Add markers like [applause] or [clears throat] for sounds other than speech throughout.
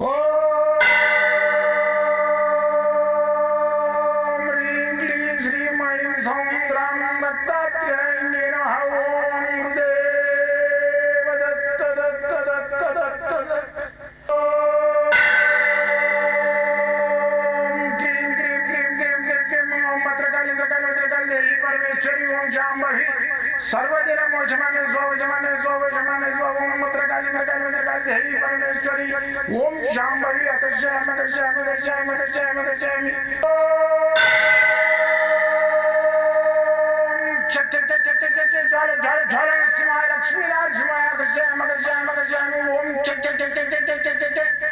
Oh! पिजाम्बहि सर्वदिनं वचमाने स्व वचमाने स्व वचमाने स्व ओम मत्रकाली मत्रकाली मत्रकाली हरि परमेश्वरी ओम शाम्बहि अकर्षयाम अकर्षयाम अकर्षयाम अकर्षयाम अकर्षयामि ज्वाले ज्वाले ज्वाले सिमाय लक्ष्मी लाल सिमाय अकर्षयाम अकर्षयाम अकर्षयामि ओम चक चक चक चक चक चक चक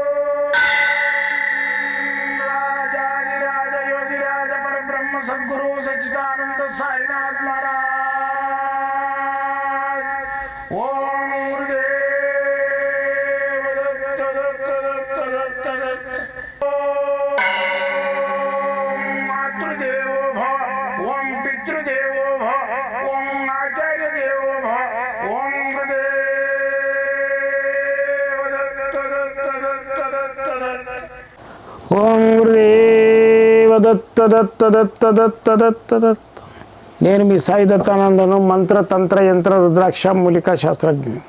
నేను మీ సాయి దత్తానందను మంత్ర తంత్ర యంత్ర రుద్రాక్ష మూలికా శాస్త్రజ్ఞుని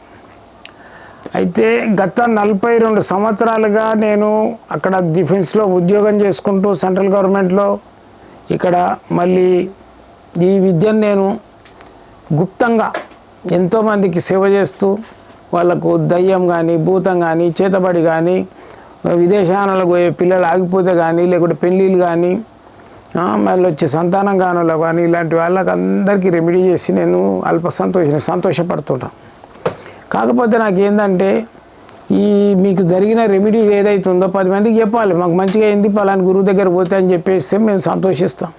అయితే గత నలభై రెండు సంవత్సరాలుగా నేను అక్కడ డిఫెన్స్లో ఉద్యోగం చేసుకుంటూ సెంట్రల్ గవర్నమెంట్లో ఇక్కడ మళ్ళీ ఈ విద్యను నేను గుప్తంగా ఎంతోమందికి సేవ చేస్తూ వాళ్ళకు దయ్యం కానీ భూతం కానీ చేతబడి కానీ విదేశాలకు పోయే పిల్లలు ఆగిపోతే కానీ లేకుంటే పెళ్ళిళ్ళు కానీ మళ్ళీ వచ్చి సంతానం కానులో కానీ ఇలాంటి వాళ్ళకి అందరికీ రెమెడీ చేసి నేను అల్ప సంతోషం సంతోషపడుతుంటాను కాకపోతే నాకు ఏంటంటే ఈ మీకు జరిగిన రెమెడీ ఏదైతే ఉందో పది మందికి చెప్పాలి. మాకు మంచిగా అయింది పలాని గురువు దగ్గర పోతే అని చెప్పేస్తే మేము సంతోషిస్తాం.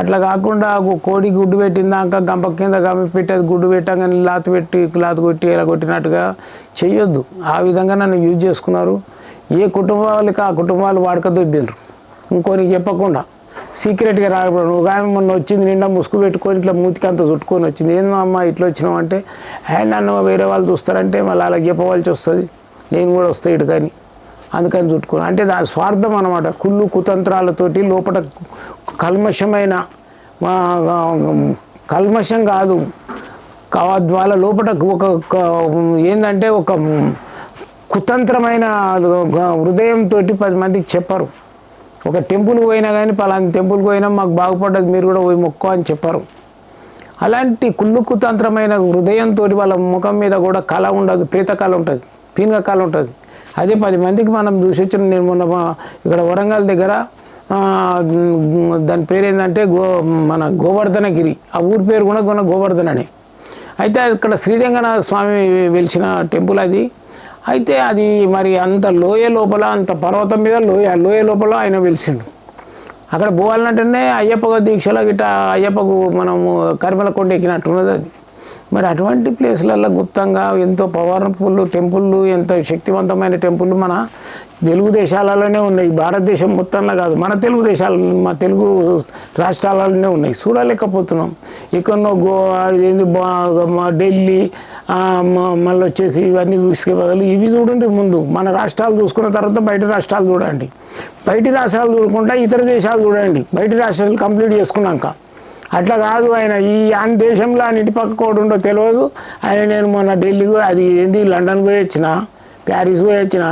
అట్లా కాకుండా కోడి గుడ్డు పెట్టిందాక గంప కింద గంప పెట్టేది గుడ్డు పెట్టగానే లాత్ పెట్టి లాత కొట్టి ఇలా కొట్టినట్టుగా చేయొద్దు ఆ విధంగా నన్ను యూజ్ చేసుకున్నారు. ఏ కుటుంబాలకి ఆ కుటుంబాలు వాడక దొబ్బిండ్రు. ఇంకోనికి చెప్పకుండా. సీక్రెట్గా రాకపోవడం. ఒక ఆమె మొన్న వచ్చింది నిండా ముసుగు పెట్టుకొని ఇట్లా మూతికి అంత చుట్టుకొని వచ్చింది. ఏందో అమ్మ ఇట్లా వచ్చినావు అంటే హే నన్ను వేరే వాళ్ళు చూస్తారంటే మళ్ళీ అలా చెప్పవలసి వస్తుంది. నేను కూడా వస్తాయి ఇటు కానీ. అందుకని చుట్టుకుని అంటే దాని స్వార్థం అనమాట కుళ్ళు కుతంత్రాలతోటి లోపల కల్మషమైన కల్మషం కాదు. కా- వాళ్ళ లోపల ఒక ఏంటంటే ఒక కుతంత్రమైన హృదయంతో పది మందికి చెప్పరు. ఒక టెంపుల్కి పోయినా కానీ పలానా టెంపుల్కి పోయినా మాకు బాగుపడ్డది మీరు కూడా పోయి మొక్కో అని చెప్పారు. అలాంటి కుళ్ళు కుతంత్రమైన హృదయంతో వాళ్ళ ముఖం మీద కూడా కళ ఉండదు ప్రేత కళ ఉంటుంది పీనుగ కళ ఉంటుంది. అదే పది మందికి మనం చూసి వచ్చిన నేను మొన్న ఇక్కడ వరంగల్ దగ్గర దాని పేరు ఏంటంటే గో మన గోవర్ధనగిరి ఆ ఊరి పేరు కూడా కొన గోవర్ధన అని అయితే అక్కడ శ్రీరంగనాథ స్వామి వెలిసిన టెంపుల్ అది. అయితే అది మరి అంత లోయ లోపల అంత పర్వతం మీద లోయ లోయ లోపల ఆయన వెలిసిండు. అక్కడ పోవాలంటేనే అయ్యప్ప దీక్షలో గిట్ట అయ్యప్పకు మనము కరిమల కొండ ఎక్కినట్టున్నది అది. మరి అటువంటి ప్లేస్లలో గుప్తంగా ఎంతో పవర్ఫుల్ టెంపుల్లు ఎంత శక్తివంతమైన టెంపుల్ మన తెలుగు దేశాలలోనే ఉన్నాయి. భారతదేశం మొత్తంలో కాదు మన తెలుగు దేశాల మా తెలుగు రాష్ట్రాలలోనే ఉన్నాయి. చూడలేకపోతున్నాం. ఎక్కడో గోవా ఏంది బా- ఢిల్లీ మళ్ళీ వచ్చేసి ఇవన్నీ చూసుకే బదులు ఇవి చూడండి ముందు. మన రాష్ట్రాలు చూసుకున్న తర్వాత బయట రాష్ట్రాలు చూడండి. బయటి రాష్ట్రాలు చూడకుండా ఇతర దేశాలు చూడండి. బయటి రాష్ట్రాలు కంప్లీట్ చేసుకున్నాక. అట్లా కాదు ఆయన. ఈ ఆన్ దేశంలో ఆయన ఇంటి పక్క కూడా ఉండో తెలియదు ఆయన నేను మొన్న ఢిల్లీకి అది ఏంది లండన్ పోయి వచ్చిన ప్యారిస్ పోయి వచ్చిన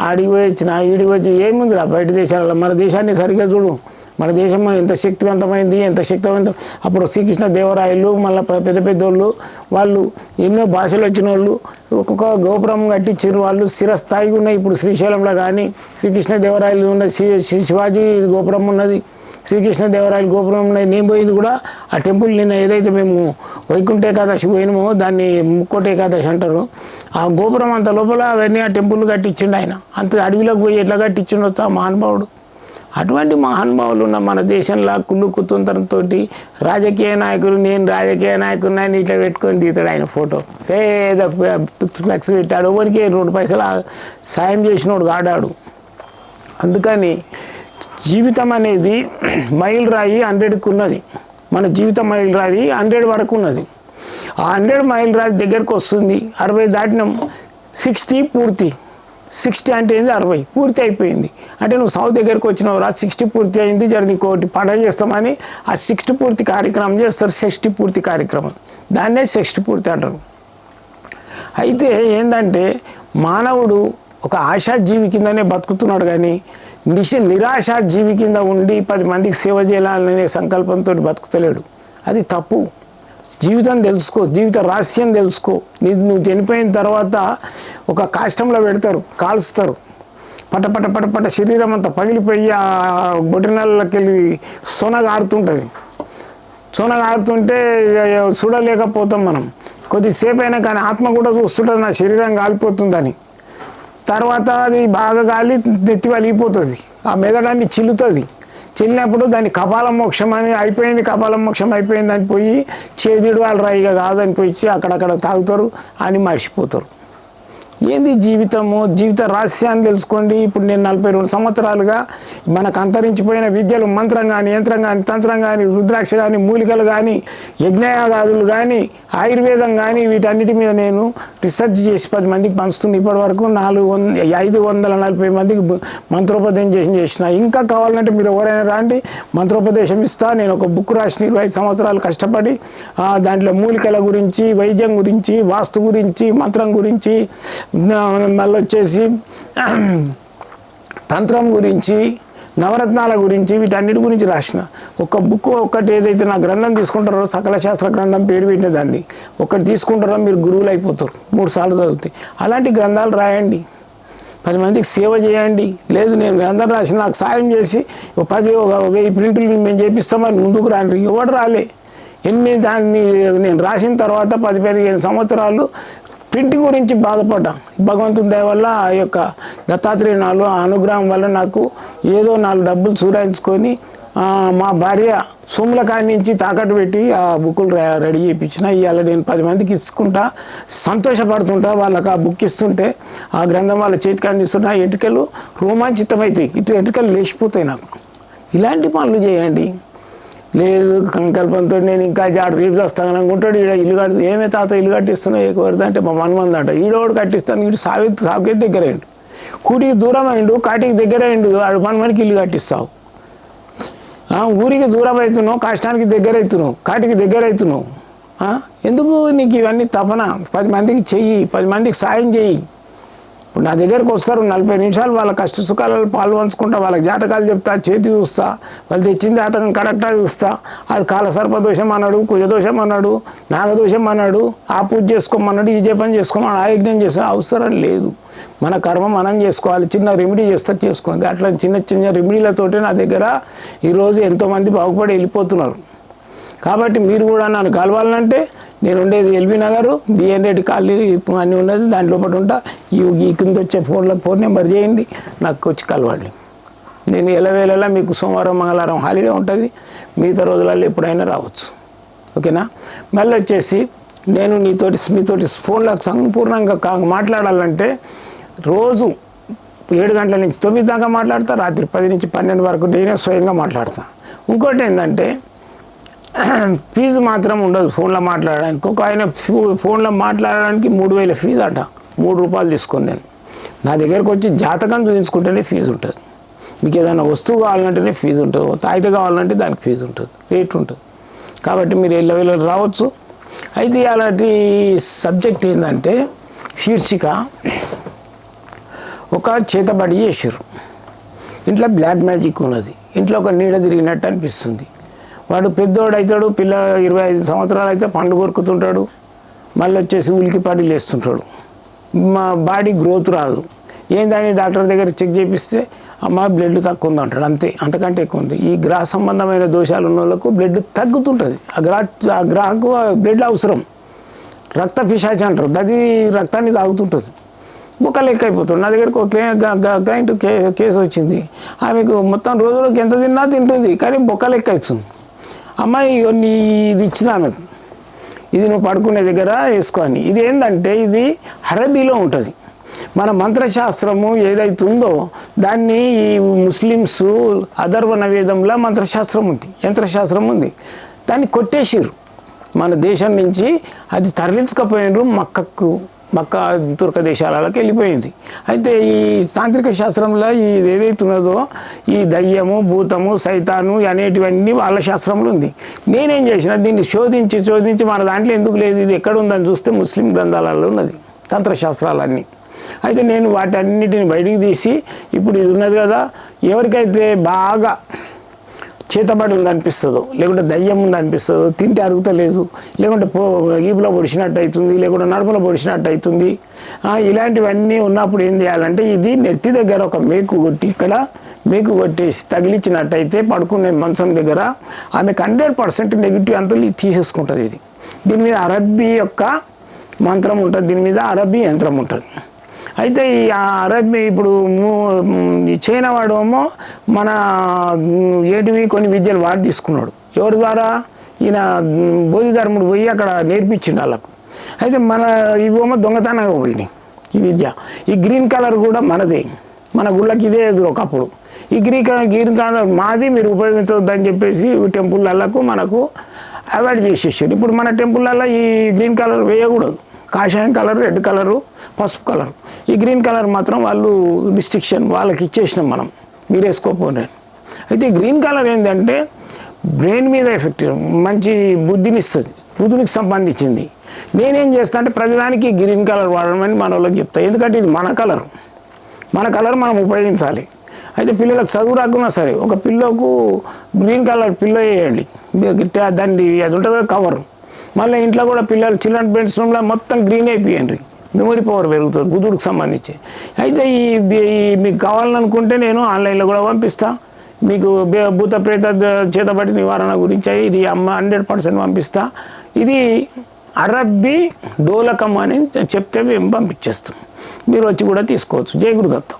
ఆడికి పోయి వచ్చిన ఈడికి వచ్చి ఏముందిరా బయట దేశాలలో? మన దేశాన్ని సరిగ్గా చూడు. మన దేశం ఎంత శక్తివంతమైంది ఎంత శక్తివంతం. అప్పుడు శ్రీకృష్ణ దేవరాయలు మళ్ళీ పెద్ద పెద్ద వాళ్ళు వాళ్ళు ఎన్నో భాషలు వచ్చిన వాళ్ళు ఒక్కొక్క గోపురం కట్టించారు వాళ్ళు స్థిరస్థాయిగా ఉన్నాయి. ఇప్పుడు శ్రీశైలంలో కానీ శ్రీకృష్ణ దేవరాయలు ఉన్న శ్రీ శివాజీ గోపురం ఉన్నది. శ్రీకృష్ణదేవరాయల గోపురం ఉన్నాయి. నేను పోయింది కూడా ఆ టెంపుల్ నిన్న ఏదైతే మేము వైకుంఠ ఏకాదశి పోయినామో దాన్ని ముక్కోట ఏకాదశి అంటారు. ఆ గోపురం అంత లోపల అవన్నీ ఆ టెంపుల్ కట్టించిండు ఆయన. అంత అడవిలోకి పోయి ఎట్లా కట్టించిండొచ్చు ఆ మహానుభావుడు. అటువంటి మహానుభావులు ఉన్న మన దేశంలో కుళ్ళు కుతంత్రంతో రాజకీయ నాయకులు నేను రాజకీయ నాయకుడిని అని ఇట్లా పెట్టుకొని దిగుతాడు ఆయన ఫోటో. ఏదో ఫ్లెక్స్ పెట్టాడు. ఎవరికి రెండు పైసలు సాయం చేసినోడు కాడాడు. అందుకని జీవితం అనేది మైల్ రాయి హండ్రెడ్కి ఉన్నది. మన జీవితం మైల్ రాయి హండ్రెడ్ వరకు ఉన్నది. ఆ హండ్రెడ్ మైల్ రాయి దగ్గరకు వస్తుంది. అరవై దాటినం. సిక్స్టీ పూర్తి. సిక్స్టీ అంటే ఏంది? అరవై. పూర్తి అయిపోయింది. అంటే నువ్వు సౌత్ దగ్గరకు వచ్చినావు రా సిక్స్టీ పూర్తి అయింది. జర నీకు ఒకటి పండగ చేస్తామని ఆ సిక్స్టీ పూర్తి కార్యక్రమం చేస్తారు. షష్ఠి పూర్తి కార్యక్రమం. దాన్నే షష్ఠి పూర్తి అంటారు. అయితే ఏంటంటే మానవుడు ఒక ఆశాజీవి కిందనే బతుకుతున్నాడు కానీ నిశ నిరాశాజీవి కింద ఉండి పది మందికి సేవ చేయాలనే సంకల్పంతో బతుకుతలేడు. అది తప్పు. జీవితం తెలుసుకో జీవిత రహస్యం తెలుసుకో. నీ నువ్వు చనిపోయిన తర్వాత ఒక కాష్టంలో పెడతారు కాల్స్తారు. పట పట పట పట శరీరం అంతా పగిలిపోయి ఆ బొటినల్లకి వెళ్ళి సొన గారుతుంటుంది. సోన కారుతుంటే చూడలేకపోతాం మనం. కొద్దిసేపు అయినా కానీ ఆత్మ కూడా చూస్తుంటుంది నా శరీరం కాలిపోతుందని. తర్వాత అది బాగా గాలి నెత్తి వలిగిపోతుంది ఆ మెదడాన్ని చిల్లుతుంది. చిల్లినప్పుడు దాన్ని కపాల మోక్షం అని అయిపోయింది కపాల మోక్షం అయిపోయింది అని పోయి చేదుడు వాళ్ళు రాయిగా కాదని పోయి అక్కడక్కడ తాగుతారు అని మర్చిపోతారు. ఏంది జీవితము? జీవిత రహస్యాన్ని తెలుసుకోండి. ఇప్పుడు నేను నలభై రెండు సంవత్సరాలుగా మనకు అంతరించిపోయిన విద్యలు మంత్రం కానీ యంత్రం కానీ తంత్రం కానీ రుద్రాక్ష కానీ మూలికలు కానీ యజ్ఞయాగాదులు కానీ ఆయుర్వేదం కానీ వీటన్నిటి మీద నేను రీసెర్చ్ చేసి పది మందికి పంచుతున్నా. ఇప్పటి వరకు నాలుగు వంద ఐదు వందల నలభై మందికి బు- మంత్రోపదేశం చేసిన. ఇంకా కావాలంటే మీరు ఎవరైనా రాండి మంత్రోపదేశం ఇస్తా. నేను ఒక బుక్ రాసిన ఇరవై సంవత్సరాలు కష్టపడి దాంట్లో మూలికల గురించి వైద్యం గురించి వాస్తు గురించి మంత్రం గురించి మళ్ళీ వచ్చేసి [clears throat] తంత్రం గురించి నవరత్నాల గురించి వీటన్నిటి గురించి రాసిన. ఒక బుక్ ఒక్కటి ఏదైతే నా గ్రంథం తీసుకుంటారో సకల శాస్త్ర గ్రంథం పేరు పెట్టిన దాన్ని ఒకటి తీసుకుంటారో మీరు గురువులు అయిపోతారు. మూడు సార్లు చదివితే అలాంటి గ్రంథాలు రాయండి. పది మందికి సేవ చేయండి. లేదు నేను గ్రంథం రాసి నాకు సాయం చేసి పది ఒక వెయ్యి ప్రింట్లు మేము చేపిస్తామని ముందుకు రాను ఎవడు రాలే. ఎన్ని దాన్ని నేను రాసిన తర్వాత పది పదిహేను సంవత్సరాలు ప్రింట్ గురించి బాధపడ్డాం. భగవంతుని దయ వల్ల ఆ యొక్క దత్తాత్రేయ నాలుగు ఆ అనుగ్రహం వల్ల నాకు ఏదో నాలుగు డబ్బులు చూరాయించుకొని మా భార్య సొమ్ముల కాడి నుంచి తాకట్టు పెట్టి ఆ బుక్కులు రెడీ చేయించిన. ఇవాళ నేను పది మందికి ఇచ్చుకుంటా సంతోషపడుతుంటా. వాళ్ళకి ఆ బుక్ ఇస్తుంటే ఆ గ్రంథం వాళ్ళ చేతికి అందిస్తుంటే ఆ ఎంటికలు రోమాంచితమవుతాయి ఇటు ఎటుకలు లేచిపోతాయి నాకు. ఇలాంటి పనులు చేయండి. లేదు సంకల్పంతో నేను ఇంకా జాడ రేపు వస్తాను అనుకుంటాడు. ఈడ ఇల్లు కట్టి ఏమే తాత ఇల్లు కట్టిస్తున్నావు? ఎక్కువ అంటే మా మనమంది అంట. ఈడోడు కట్టిస్తాను. ఈడు సావి సాగుకే దగ్గర అయిండు కూటికి దూరం అయిండు కాటికి దగ్గర అయిండు ఆడు మనమనికి ఇల్లు కట్టిస్తావు. ఊరికి దూరం అవుతున్నావు కష్టానికి దగ్గర అవుతున్నావు కాటికి దగ్గర అవుతున్నావు. ఎందుకు నీకు ఇవన్నీ తపన? పది మందికి చెయ్యి పది మందికి సాయం చేయి ఇప్పుడు నా దగ్గరకు వస్తారు నలభై నిమిషాలు వాళ్ళ కష్ట సుఖాలలో పాల్పంచుకుంటా వాళ్ళకి జాతకాలు చెప్తా చేతి చూస్తా వాళ్ళు తెచ్చిన జాతకం కరెక్టా చూస్తా. అది కాల సర్పదోషం అన్నాడు కుజదోషం అన్నాడు నాగదోషం అన్నాడు ఆ పూజ చేసుకోమన్నాడు ఈ జపం చేసుకోమన్నాడు ఆ యజ్ఞం అవసరం లేదు. మన కర్మ మనం చేసుకోవాలి చిన్న రెమెడీ చేస్తే చేసుకోండి. అట్లా చిన్న చిన్న రెమెడీలతోటి నా దగ్గర ఈరోజు ఎంతోమంది బాగుపడి వెళ్ళిపోతున్నారు. కాబట్టి మీరు కూడా నన్ను కలవాలంటే నేను ఉండేది LB Nagar BN Reddy colony అన్నీ ఉన్నది దాని లోపల ఉంటా. ఈ ఈ కింద వచ్చే ఫోన్లకు ఫోన్ నెంబర్ చేయండి నాకు వచ్చి కలవండి. నేను ఎలవేళలా మీకు సోమవారం మంగళవారం హాలిడే ఉంటుంది మిగతా రోజులలో ఎప్పుడైనా రావచ్చు. ఓకేనా? మళ్ళీ వచ్చేసి నేను నీతోటి మీతోటి ఫోన్లకు సంపూర్ణంగా కా- మాట్లాడాలంటే రోజు ఏడు గంటల నుంచి తొమ్మిది దాకా మాట్లాడతా రాత్రి పది నుంచి పన్నెండు వరకు నేనే స్వయంగా మాట్లాడతా. ఇంకోటి ఏంటంటే [clears throat] ఫీజు మాత్రం ఉండదు ఫోన్లో మాట్లాడడానికి. ఒక ఆయన ఫోన్లో మాట్లాడడానికి మూడు వేల ఫీజు అంట మూడు రూపాయలు తీసుకొని నేను. నా దగ్గరకు వచ్చి జాతకం చూపించుకుంటేనే ఫీజు ఉంటుంది. మీకు ఏదైనా వస్తువు కావాలంటేనే ఫీజు ఉంటుంది. తాయిత కావాలంటే దానికి ఫీజు ఉంటుంది. రేట్ ఉంటుంది. కాబట్టి మీరు ఎల్ల వెళ్ళ రావచ్చు. అయితే అలాంటి సబ్జెక్ట్ ఏంటంటే శీర్షిక. ఒక చేతబడి చేసారు ఇంట్లో బ్లాక్ మ్యాజిక్ ఉన్నది. ఇంట్లో ఒక నీడ తిరిగినట్టు అనిపిస్తుంది. వాడు పెద్దోడు అవుతాడు పిల్ల ఇరవై ఐదు సంవత్సరాలు అయితే పండ్లు కొరుకుతుంటాడు మళ్ళీ వచ్చేసి ఉలికి పాడి లేస్తుంటాడు. మా బాడీ గ్రోత్ రాదు. ఏందని డాక్టర్ దగ్గర చెక్ చేపిస్తే అమ్మ బ్లడ్ తక్కువ ఉంది అంటాడు అంతే అంతకంటే ఎక్కువ ఉంది. ఈ గ్రహ సంబంధమైన దోషాలు ఉన్న వాళ్ళకు బ్లడ్ తగ్గుతుంటుంది. ఆ గ్రహ ఆ గ్రహకు బ్లడ్ అవసరం. రక్త పిశాచి అంటారు అది రక్తాన్ని తాగుతుంటుంది. బుక్క లెక్క అయిపోతుంది. నా దగ్గరకు ఒక క్లయింట్ కేసు వచ్చింది. ఆమెకు మొత్తం రోజులకు ఎంత తిన్నా తింటుంది కానీ బొక్క లెక్క అవుతుంది. అమ్మాయి ఇగో నీ ఇది ఇచ్చిన ఆమెకు ఇది నువ్వు పడుకునే దగ్గర వేసుకోని ఇది ఏంటంటే ఇది అరబీలో ఉంటుంది. మన మంత్రశాస్త్రము ఏదైతే ఉందో దాన్ని ఈ ముస్లిమ్స్ అధర్వణ వేదంలో మంత్రశాస్త్రం ఉంది యంత్రశాస్త్రం ఉంది. దాన్ని కొట్టేసిర్రు. మన దేశం నుంచి అది తరలించకపోయినారు మక్కకు. మక్కా తుర్క దేశాలకు వెళ్ళిపోయింది. అయితే ఈ తాంత్రిక శాస్త్రంలో ఈ ఏదైతే ఉన్నదో ఈ దయ్యము భూతము సైతాను అనేటివన్నీ వాళ్ళ శాస్త్రంలో ఉంది. నేనేం చేసిన దీన్ని శోధించి శోధించి మన దాంట్లో ఎందుకు లేదు? ఇది ఎక్కడ ఉందని చూస్తే ముస్లిం గ్రంథాలలో ఉన్నది తంత్రశాస్త్రాలన్నీ అయితే నేను వాటన్నిటిని బయటికి తీసి ఇప్పుడు ఇది ఉన్నది కదా ఎవరికైతే బాగా చేతబడి ఉందనిపిస్తుందో లేకుంటే దయ్యం ఉంది అనిపిస్తుందో తింటే అరుగుతలేదు లేకుంటే పో ఈపులో పొడిచినట్టు అవుతుంది లేకుంటే నడుపులో పొడిచినట్టు అవుతుంది ఇలాంటివన్నీ ఉన్నప్పుడు ఏం చేయాలంటే ఇది నెత్తి దగ్గర ఒక మేకు కొట్టి ఇక్కడ మేకు కొట్టేసి తగిలించినట్టయితే పడుకునే మంచం దగ్గర ఆమెకు హండ్రెడ్ పర్సెంట్ నెగిటివ్ అంతా తీసేసుకుంటుంది ఇది. దీని మీద అరబ్బీ యొక్క మంత్రం ఉంటుంది దీని మీద అరబ్బీ యంత్రం ఉంటుంది. అయితే ఈ అరబ్ ఇప్పుడు చైనా వాడేమో మన ఏటివి కొన్ని విద్యలు వాడు తీసుకున్నాడు. ఎవరి ద్వారా? ఈయన బోధిధర్ముడు పోయి అక్కడ నేర్పించిండు వాళ్ళకు. అయితే మన ఇవేమో దొంగతనంగా పోయినాయి ఈ విద్య. ఈ గ్రీన్ కలర్ కూడా మనదే. మన గుళ్ళకి ఇదే ఎదురు ఒకప్పుడు. ఈ గ్రీన్ కలర్ గ్రీన్ కలర్ మాది మీరు ఉపయోగించవద్దని చెప్పేసి టెంపుల్లకు మనకు అవాయిడ్ చేసేసారు. ఇప్పుడు మన టెంపుల్లలో ఈ గ్రీన్ కలర్ వేయకూడదు. కాషాయం కలర్ రెడ్ కలరు పసుపు కలర్. ఈ గ్రీన్ కలర్ మాత్రం వాళ్ళు డిస్ట్రిక్షన్ వాళ్ళకి ఇచ్చేసినాం మనం. మీరు వేసుకోపోండి. అయితే ఈ గ్రీన్ కలర్ ఏంటంటే బ్రెయిన్ మీద ఎఫెక్ట్ మంచి బుద్ధిని ఇస్తుంది. బుద్ధినికి సంబంధించింది. నేనేం చేస్తా అంటే ప్రతిదానికి గ్రీన్ కలర్ వాడమని మన వాళ్ళకి చెప్తాను ఎందుకంటే ఇది మన కలర్. మన కలర్ మనం ఉపయోగించాలి. అయితే పిల్లలకు చదువు రాకున్నా సరే ఒక పిల్లకు గ్రీన్ కలర్ పిల్ల వేయండి. దాన్ని అది ఉంటుంది కవరు కవర్. మళ్ళీ ఇంట్లో కూడా పిల్లలు చిల్డ్రన్ బెడ్స్ రూమ్లో మొత్తం గ్రీన్ అయిపోయండి మెమరీ పవర్ పెరుగుతుంది బుధుడికి సంబంధించి. అయితే ఈ మీకు కావాలనుకుంటే నేను ఆన్లైన్లో కూడా పంపిస్తా. మీకు భూత ప్రేత చేతబడి నివారణ గురించి ఇది అమ్మ హండ్రెడ్ పర్సెంట్ పంపిస్తా. ఇది అరబ్బీ డోలకం అని చెప్తే మేము పంపించేస్తాం. మీరు వచ్చి కూడా తీసుకోవచ్చు. జయ గురుదత్తం.